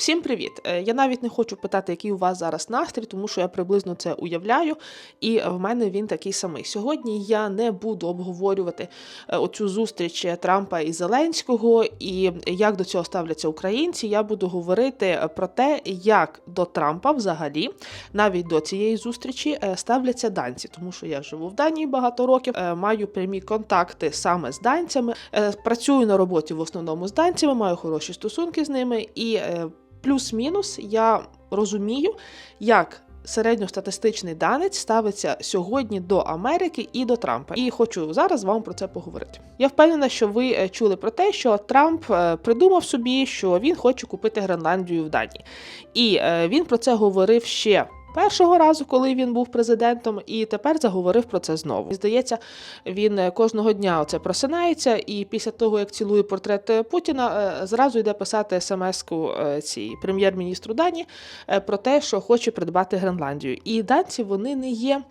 Всім привіт! Е, Я навіть не хочу питати, який у вас зараз настрій, тому що я приблизно це уявляю, і в мене він такий самий. Сьогодні я не буду обговорювати е, оцю зустріч Трампа і Зеленського і як до цього ставляться українці. Я буду говорити про те, як до Трампа взагалі, навіть до цієї зустрічі, е, ставляться данці, тому що я живу в Данії багато років, е, маю прямі контакти саме з данцями, е, працюю на роботі в основному з данцями, маю хороші стосунки з ними і. Плюс-мінус я розумію, як середньостатистичний данець ставиться сьогодні до Америки і до Трампа. І хочу зараз вам про це поговорити. Я впевнена, що ви е, чули про те, що Трамп е, придумав собі, що він хоче купити Гренландію в Данії. І е, він про це говорив ще. Першого разу, коли він був президентом, і тепер заговорив про це знову. Здається, він е, кожного дня оце просинається, і після того, як цілує портрет Путіна, е, зразу йде писати смс-ку е, цій прем'єр-міністру Данії е, про те, що хоче придбати Гренландію. І данці вони не є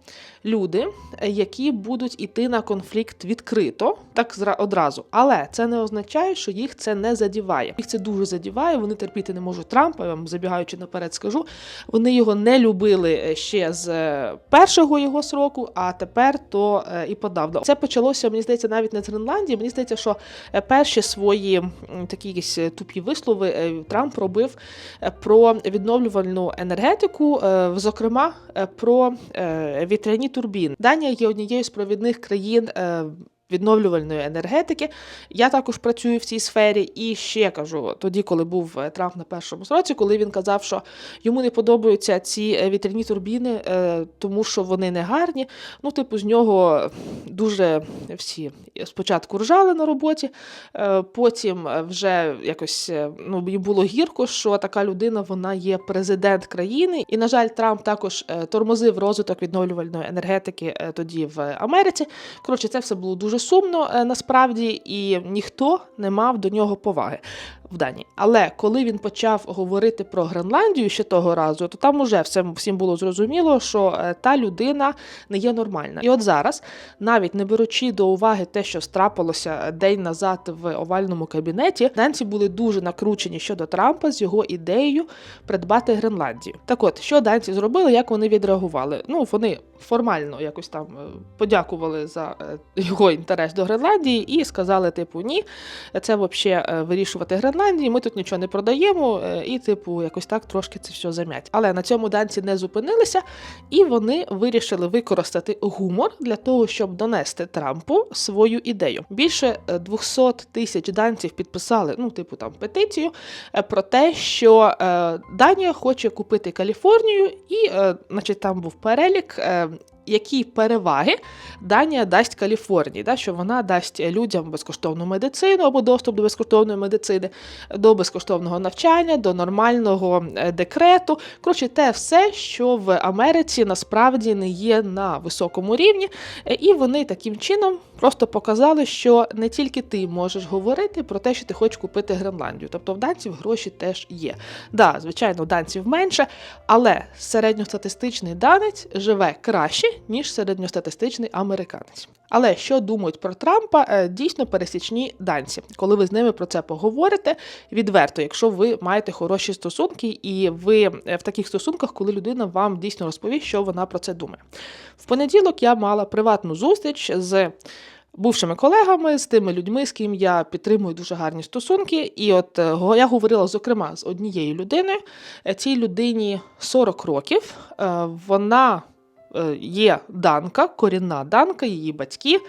люди, які будуть іти на конфлікт відкрито, так одразу. Але це не означає, що їх це не задіває. Їх це дуже задіває. Вони терпіти не можуть Трампа. Я вам забігаючи наперед, скажу. Вони його не любили е, ще з е, першого його сроку, а тепер то е, і подавно. Це почалося, мені здається, навіть не з Гренландії. Мені здається, що перші свої такі якісь тупі вислови Трамп робив про відновлювальну енергетику, зокрема про вітряні турбіни. Данія є однією з провідних країн. Відновлювальної енергетики. Я також працюю в цій сфері і ще кажу, тоді, коли був е, Трамп на першому сроці, коли він казав, що йому не подобаються ці е, вітряні турбіни, е, тому що вони не гарні. Ну, типу, з нього дуже всі спочатку ржали на роботі, потім вже якось ну, було гірко, що така людина вона є президент країни. І, на жаль, Трамп також тормозив розвиток відновлювальної енергетики тоді в Америці. Коротше, це все було дуже сумно е, насправді, і ніхто не мав до нього поваги в Данії. Але коли він почав говорити про Гренландію ще того разу, то там уже всім було зрозуміло, що е, та людина не є нормальна. І от зараз, навіть не беручи до уваги те, що страпилося день назад в овальному кабінеті, данці були дуже накручені щодо Трампа з його ідеєю придбати Гренландію. Так от, що данці зробили, як вони відреагували? Ну, вони формально якось там е, подякували за е, його інтерес до Гренландії і сказали, типу, ні, це взагалі вирішувати Гренландії, ми тут нічого не продаємо, е, і, типу, якось так трошки це все зам'ять. Але на цьому данці не зупинилися, і вони вирішили використати гумор для того, щоб донести Трампу свою ідею. Більше е, 200 тисяч данців підписали, ну, типу, там петицію е, про те, що е, Данія хоче купити Каліфорнію, і, е, значить, там був перелік. Які переваги Данія дасть Каліфорнії, да, що вона дасть людям безкоштовну медицину або доступ до безкоштовної медицини, до безкоштовного навчання, до нормального е, декрету. Коротше, те все, що в Америці насправді не є на високому рівні, Е, і вони таким чином просто показали, що не тільки ти можеш говорити про те, що ти хочеш купити Гренландію. Тобто в данців гроші теж є. Да, звичайно, данців менше, але середньостатистичний данець живе краще, ніж середньостатистичний американець. Але що думають про Трампа, е, дійсно пересічні данці, коли ви з ними про це поговорите відверто, якщо ви маєте хороші стосунки, і ви е, в таких стосунках, коли людина вам дійсно розповість, що вона про це думає. В понеділок я мала приватну зустріч з бувшими колегами, з тими людьми, з ким я підтримую дуже гарні стосунки. І от е, я говорила зокрема з однією людиною. Цій людині 40 років. Вона є данка, корінна данка, її батьки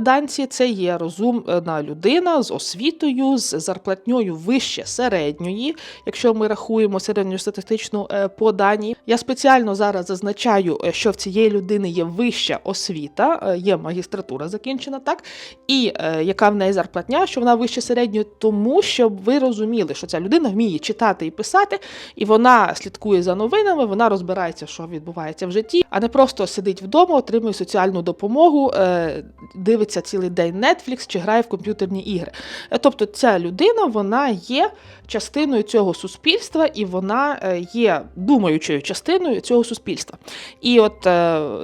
данці. Це є розумна людина з освітою, з зарплатньою вище середньої, якщо ми рахуємо середньостатистичну е, по Данії. Я спеціально зараз зазначаю, е, що в цієї людини є вища освіта, е, є магістратура закінчена, так, і е, яка в неї зарплатня, що вона вище середньої, тому щоб ви розуміли, що ця людина вміє читати і писати, і вона слідкує за новинами, вона розбирається, що відбувається в житті, а не просто сидить вдома, отримує соціальну допомогу, е, дивиться цілий день Netflix чи грає в комп'ютерні ігри. Е, Тобто ця людина вона є частиною цього суспільства, і вона е, є думаючою частиною цього суспільства. І от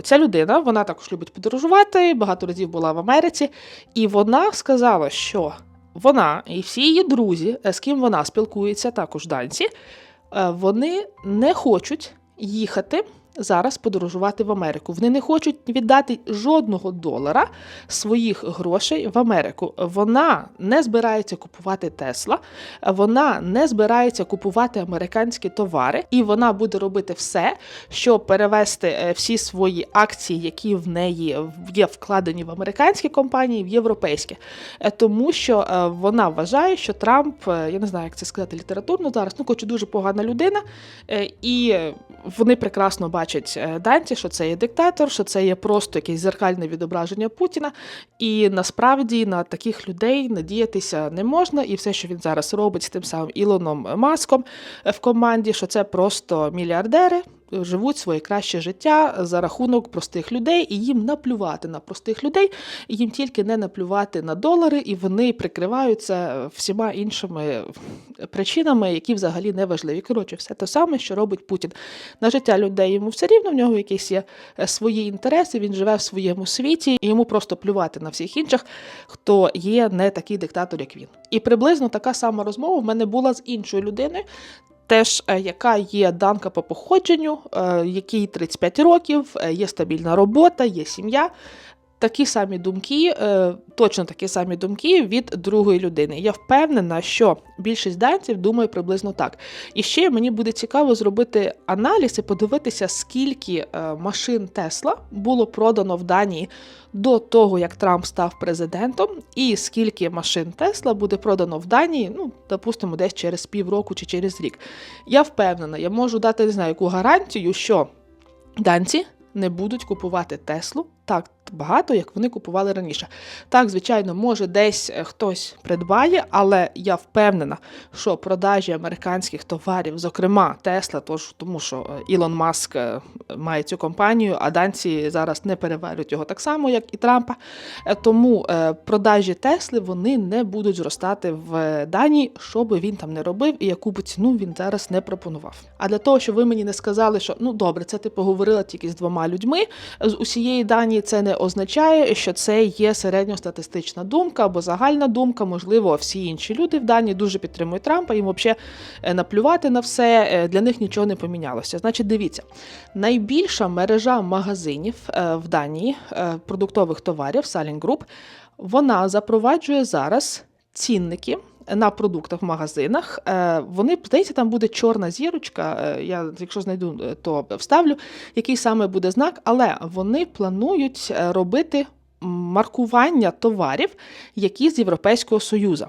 ця людина, вона також любить подорожувати, багато разів була в Америці, і вона сказала, що вона і всі її друзі, з ким вона спілкується, також данці, Вони не хочуть їхати зараз подорожувати в Америку. Вони не хочуть віддати жодного долара своїх грошей в Америку. Вона не збирається купувати Тесла, вона не збирається купувати американські товари, і вона буде робити все, щоб перевести е, всі свої акції, які в неї є вкладені в американські компанії, в європейські. Е, Тому що е, вона вважає, що Трамп, я не знаю, як це сказати літературно зараз, ну коротше, дуже погана людина, і вони прекрасно бачать е, данці, що це є диктатор, що це є просто якесь зеркальне відображення Путіна. І насправді на таких людей надіятися не можна, і все, що він зараз робить з тим самим Ілоном Маском е, в команді, що це просто мільярдери. Живуть своє краще життя за рахунок простих людей, і їм наплювати на простих людей, і їм тільки не наплювати на долари, і вони прикриваються всіма іншими причинами, які взагалі не важливі. Коротше, все те саме, що робить Путін. На життя людей йому все рівно, в нього якісь є е, свої інтереси, він живе в своєму світі, і йому просто плювати на всіх інших, хто є не такий диктатор, як він. І приблизно така сама розмова в мене була з іншою людиною. Теж е, яка є данка по походженню, е, якій 35 років, е, є стабільна робота, є сім'я. Такі самі думки, е, точно такі самі думки від другої людини. Я впевнена, що більшість данців думає приблизно так. І ще мені буде цікаво зробити аналіз і подивитися, скільки е, машин Тесла було продано в Данії до того, як Трамп став президентом, і скільки машин Тесла буде продано в Данії, ну, допустимо, десь через півроку чи через рік. Я впевнена, я можу дати не знаю, яку гарантію, що данці не будуть купувати Теслу так багато, як вони купували раніше. Так, звичайно, може десь е, хтось придбає, але я впевнена, що продажі американських товарів, зокрема Тесла, тому що е, Ілон Маск е, має цю компанію, а данці зараз не переварюють його так само, як і Трампа. Тому продажі Тесли вони не будуть зростати в Данії, що би він там не робив і яку б ціну він зараз не пропонував. А для того, щоб ви мені не сказали, що ну добре, це ти поговорила тільки з двома людьми з усієї Данії, це не означає, що це є середньостатистична думка або загальна думка. Можливо, всі інші люди в Данії дуже підтримують Трампа, їм взагалі е, наплювати на все, е, для них нічого не помінялося. Значить, дивіться, найбільша мережа магазинів е, в Данії продуктових товарів Salling Group, вона запроваджує зараз цінники. На продуктах в магазинах Е, вони здається, там буде чорна зірочка. е, Я якщо знайду, е, то вставлю, який саме буде знак, але вони планують робити маркування товарів, які з Європейського Союзу.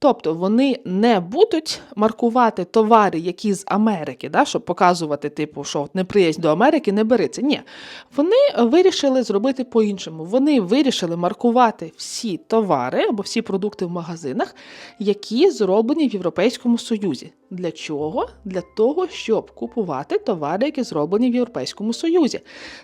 Тобто вони не будуть маркувати товари, які з Америки, да, щоб показувати, типу, що от неприязнь до Америки не береться. Ні, вони вирішили зробити по-іншому. Вони вирішили маркувати всі товари або всі продукти в магазинах, які зроблені в Європейському Союзі. Для чого? Для того, щоб купувати товари, які зроблені в Європейському Союзі.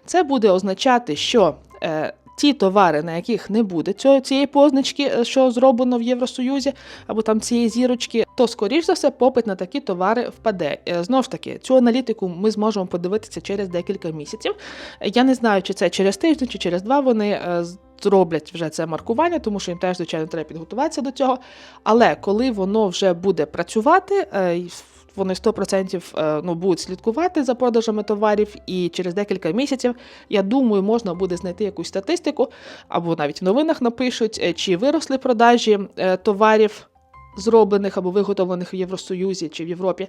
Це буде означати, що. Е, Ті товари, на яких не буде цього цієї позначки, е, що зроблено в Євросоюзі, або там цієї зірочки, то скоріш за все попит на такі товари впаде. Е, Знову ж таки, цю аналітику ми зможемо подивитися через декілька місяців. Я не знаю, чи це через тиждень, чи через два вони е, зроблять вже це маркування, тому що їм теж, звичайно, треба підготуватися до цього. Але коли воно вже буде працювати, вони 100% е, ну, будуть слідкувати за продажами товарів, і через декілька місяців, я думаю, можна буде знайти якусь статистику, або навіть в новинах напишуть, е, чи виросли продажі е, товарів. Зроблених або виготовлених в Євросоюзі чи в Європі,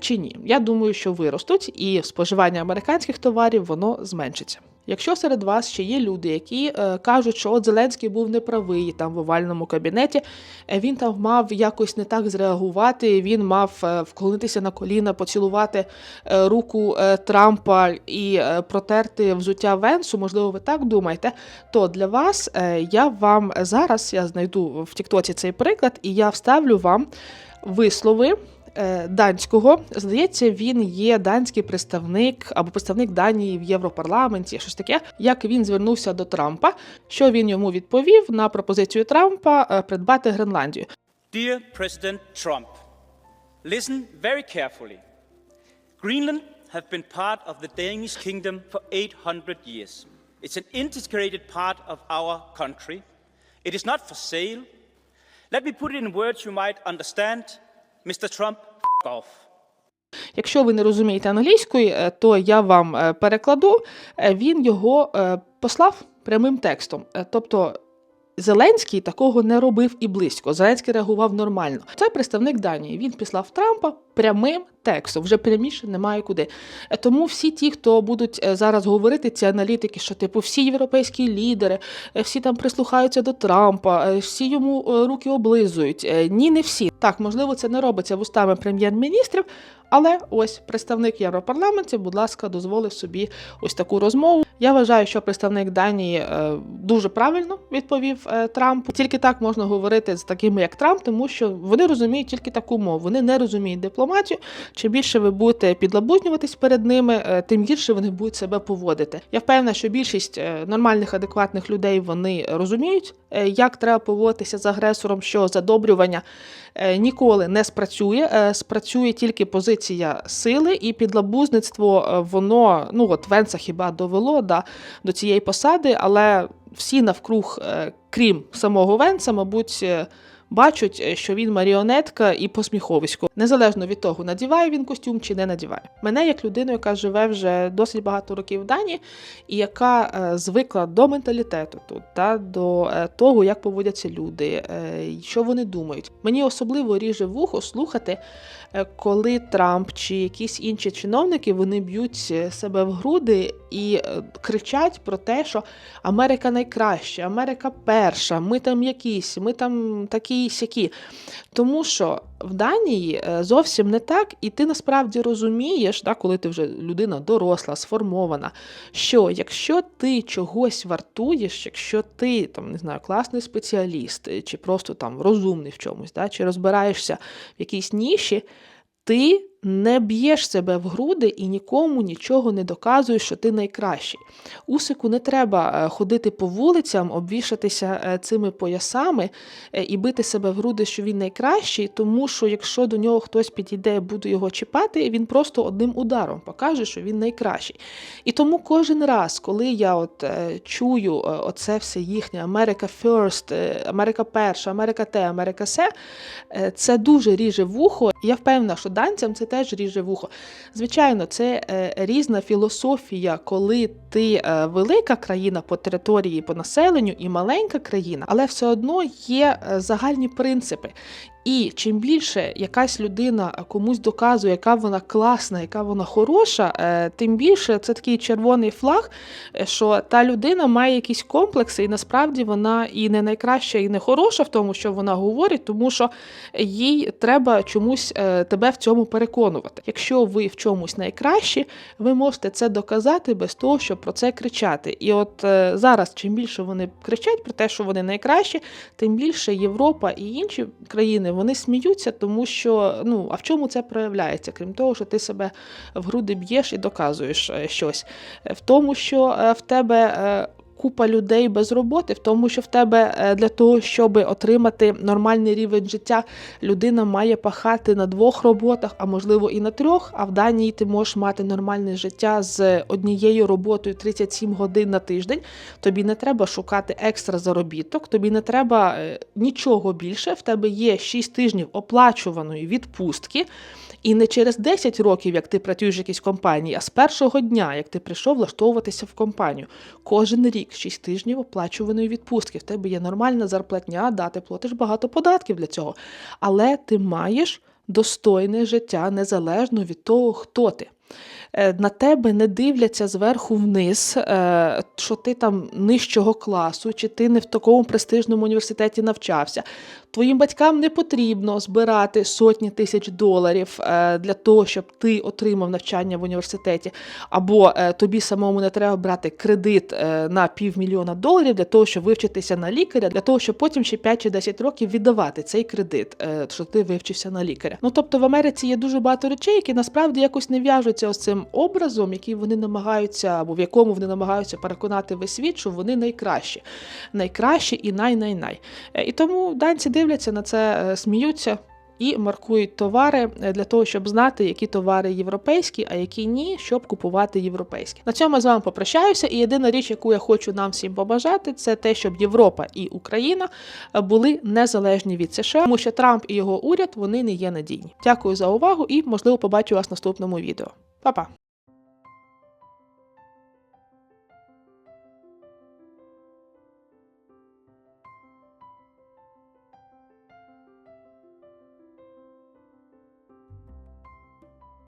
чи ні. Я думаю, що виростуть, і споживання американських товарів воно зменшиться. Якщо серед вас ще є люди, які е, кажуть, що от Зеленський був неправий там в овальному кабінеті, е, він там мав якось не так зреагувати, він мав е, вклонитися на коліна, поцілувати е, руку Трампа і протерти взуття Венсу, можливо, ви так думаєте, то для вас е, я вам зараз я знайду в Тіктоці цей приклад, і я вставлю вам вислови данського. Здається, він є данський представник або представник Данії в Європарламенті, щось таке. Як він звернувся до Трампа, що він йому відповів на пропозицію Трампа е, придбати Гренландію. Dear President Trump, listen very carefully. Greenland have been part of the Danish kingdom for 800 years. It's an integrated part of our country. It is not for sale. Let me put it in words you might understand. Mr. Trump, off. Якщо ви не розумієте англійської, е, то я вам е, перекладу. Е, Він його послав прямим текстом. Тобто Зеленський такого не робив і близько. Зеленський реагував нормально. Це представник Данії. Він післав Трампа прямим текстом. Вже пряміше немає куди. Е, Тому всі ті, хто будуть е, зараз говорити, ці аналітики, що типу всі європейські лідери, е, всі там прислухаються до Трампа, всі йому руки облизують. Ні, не всі. Так, можливо, це не робиться вустами прем'єр-міністрів, але ось представник Європарламенту, будь ласка, дозволив собі ось таку розмову. Я вважаю, що представник Данії е, дуже правильно відповів е, Трампу. Тільки так можна говорити з такими, як Трамп, тому що вони розуміють тільки таку мову. Вони не розуміють дипломатію. Чим більше ви будете підлабузнюватись перед ними, е, тим гірше вони будуть себе поводити. Я впевнена, що більшість нормальних, адекватних людей вони розуміють, як треба поводитися з агресором, що задобрювання ніколи не спрацює. Спрацює тільки позиція сили і підлабузництво. е, Воно ну от Венса хіба довело да, до цієї посади, але всі навкруг, е, крім самого Венса, мабуть. Бачать, е, що він маріонетка і посміховисько, незалежно від того, надіває він костюм чи не надіває. Мене як людину, яка живе вже досить багато років в Данії, і яка е, звикла до менталітету тут, та до е, того, як поводяться люди, що вони думають. Мені особливо ріже вухо слухати, коли Трамп чи якісь інші чиновники вони б'ють себе в груди і кричать про те, що Америка найкраща, Америка перша, ми там якісь, ми там такі сякі. Тому що в Данії е, зовсім не так, і ти насправді розумієш, да, коли ти вже людина доросла, сформована, що якщо ти чогось вартуєш, якщо ти там не знаю, класний спеціаліст, е, чи просто там розумний в чомусь, да, чи розбираєшся в якійсь ніші, ти не б'єш себе в груди і нікому нічого не доказуєш, що ти найкращий. Усику не треба е, ходити по вулицям, обвішатися е, цими поясами е, і бити себе в груди, що він найкращий, тому що якщо до нього хтось підійде буде його чіпати, він просто одним ударом покаже, що він найкращий. І тому кожен раз, коли я от чую оце все їхнє Америка First, Америка перша, Америка те, Америка се, це дуже ріже вухо. Я впевнена, що данцям це теж ріже вухо. Звичайно, це е, різна філософія, коли ти е, велика країна по території, по населенню і маленька країна, але все одно є е, загальні принципи. І чим більше якась людина комусь доказує, яка вона класна, яка вона хороша, е, тим більше це такий червоний флаг, е, що та людина має якісь комплекси, і насправді вона і не найкраща, і не хороша в тому, що вона говорить, тому що їй треба чомусь е, тебе в цьому переконувати. Якщо ви в чомусь найкращі, ви можете це доказати без того, щоб про це кричати. І от зараз, чим більше вони кричать про те, що вони найкращі, тим більше Європа і інші країни вони сміються, тому що ну а в чому це проявляється, крім того, що ти себе в груди б'єш і доказуєш е, щось, Е, в тому, що е, в тебе. Купа людей без роботи, в тому, що в тебе е, для того, щоб отримати нормальний рівень життя, людина має пахати на двох роботах, а можливо і на трьох. А в Данії ти можеш мати нормальне життя з однією роботою 37 годин на тиждень. Тобі не треба шукати екстра заробіток, тобі не треба е, нічого більше. В тебе є 6 тижнів оплачуваної відпустки. І не через 10 років, як ти працюєш в якійсь компанії, а з першого дня, як ти прийшов влаштовуватися в компанію. Кожен рік 6 тижнів оплачуваної відпустки. В тебе є нормальна зарплатня, да, ти платиш багато податків для цього. Але ти маєш достойне життя незалежно від того, хто ти. Е, На тебе не дивляться зверху вниз, е, що ти там нижчого класу, чи ти не в такому престижному університеті навчався. Твоїм батькам не потрібно збирати сотні тисяч доларів е, для того, щоб ти отримав навчання в університеті, або тобі самому не треба брати кредит на півмільйона доларів для того, щоб вивчитися на лікаря, для того, щоб потім ще 5 чи 10 років віддавати цей кредит, що ти вивчився на лікаря. Ну тобто в Америці є дуже багато речей, які насправді якось не в'яжуться ось цим образом, який вони намагаються, або в якому вони намагаються переконати весь світ, що вони найкращі, найкращі і най-най-най. Е, І тому данці дивляться на це, е, сміються. і маркують товари е, для того, щоб знати, які товари європейські, а які ні, щоб купувати європейські. На цьому я з вами попрощаюся. І єдина річ, яку я хочу нам всім побажати, це те, щоб Європа і Україна були незалежні від США, тому що Трамп і його уряд вони не є надійні. Дякую за увагу і можливо побачу вас в наступному відео. Pa, pa.